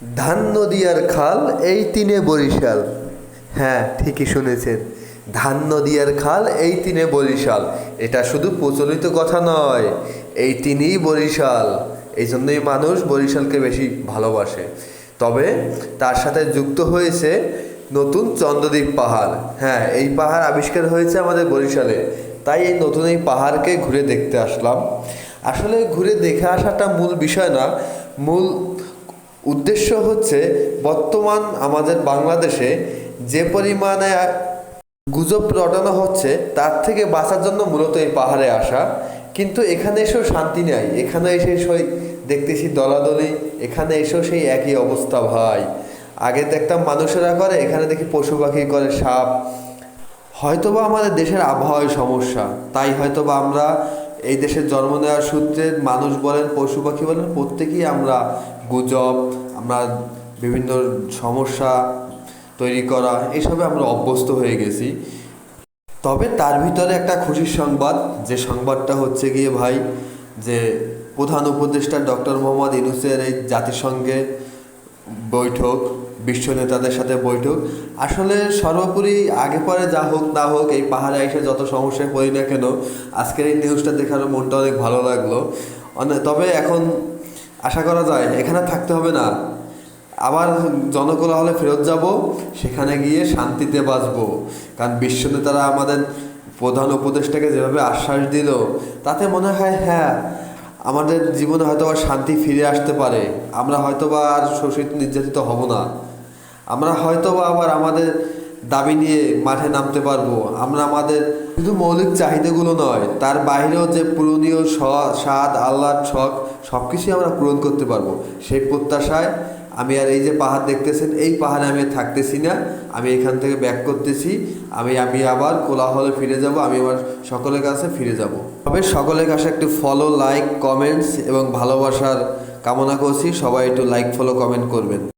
ধান নদীয়ার খাল, এই তিনে বরিশাল। হ্যাঁ ঠিকই শুনেছেন। ধান নদীয়ার খাল, এই তিনে বরিশাল। এটা শুধু প্রচলিত কথা নয়, এই তিনই বরিশাল। এই জন্যই মানুষ বরিশালকে বেশি ভালোবাসে। তবে তার সাথে যুক্ত হয়েছে নতুন চন্দ্রদ্বীপ পাহাড়। হ্যাঁ এই পাহাড় আবিষ্কার হয়েছে আমাদের বরিশালে। তাই এই নতুন এই পাহাড়কে ঘুরে দেখতে আসলাম। আসলে ঘুরে দেখে আসাটা মূল বিষয় না, মূল উদ্দেশ্য হচ্ছে বর্তমান আমাদের বাংলাদেশে যে পরিমাণে গুজব রটানো হচ্ছে, তার থেকে বাঁচার জন্য মূলত এই পাহাড়ে আসা। কিন্তু এখানে এসেও শান্তি নেই। এখানে এসে সই দেখতেছি দলাদলি, এখানে এসেও সেই একই অবস্থা ভাই। আগে দেখতাম মানুষেরা করে, এখানে দেখি পশু পাখি করে, সাপ। হয়তোবা আমাদের দেশের আবহাওয়ায় সমস্যা। তাই হয়তোবা আমরা এই দেশের জন্ম নেওয়ার সূত্রে মানুষ বলেন, পশু পাখি বলেন, প্রত্যেকেই আমরা গুজব, আমরা বিভিন্ন সমস্যা তৈরি করা, এসবে আমরা অভ্যস্ত হয়ে গেছি। তবে তার ভিতরে একটা খুশির সংবাদ, যে সংবাদটা হচ্ছে গিয়ে ভাই, যে প্রধান উপদেষ্টা ডক্টর মোহাম্মদ ইউনুসের এই জাতিসংঘে বৈঠক, বিশ্ব নেতাদের সাথে বৈঠক। আসলে সর্বোপরি আগে পরে যা হোক না হোক, এই পাহাড়ে এসে যত সমস্যায় পড়ি না কেন, আজকের এই নিউজটা দেখার মনটা অনেক ভালো লাগল। তবে এখন আশা করা যায়, এখানে থাকতে হবে না। আবার জনকোলাহলে ফেরত যাব, সেখানে গিয়ে শান্তিতে বাঁচবো। কারণ বিশ্ব নেতারা আমাদের প্রধান উপদেষ্টাকে যেভাবে আশ্বাস দিল, তাতে মনে হয় হ্যাঁ আমাদের জীবনে হয়তো শান্তি ফিরে আসতে পারে, আমরা হয়তো বা আর শোষিত নির্যাতিত হব না। আমরা হয়তো বা আবার আমাদের দাবি নিয়ে মাঠে নামতে পারব। আমরা আমাদের শুধু মৌলিক চাহিদাগুলো নয়, তার বাইরেও যে পূরণীয় স্বাদ আহ্লাদ শখ সব কিছুই আমরা পূরণ করতে পারব। সেই প্রত্যাশায় আমি আর এই যে পাহাড় দেখতেছেন, এই পাহাড়ে আমি থাকতেছি না। আমি এখান থেকে ব্যাক করতেছি। আমি আমি আবার কোলাহলে ফিরে যাব, আমি আমার সকলের কাছে ফিরে যাব। তবে সকলের কাছে একটু ফলো লাইক কমেন্টস এবং ভালোবাসার কামনা করছি। সবাই একটু লাইক ফলো কমেন্ট করবেন।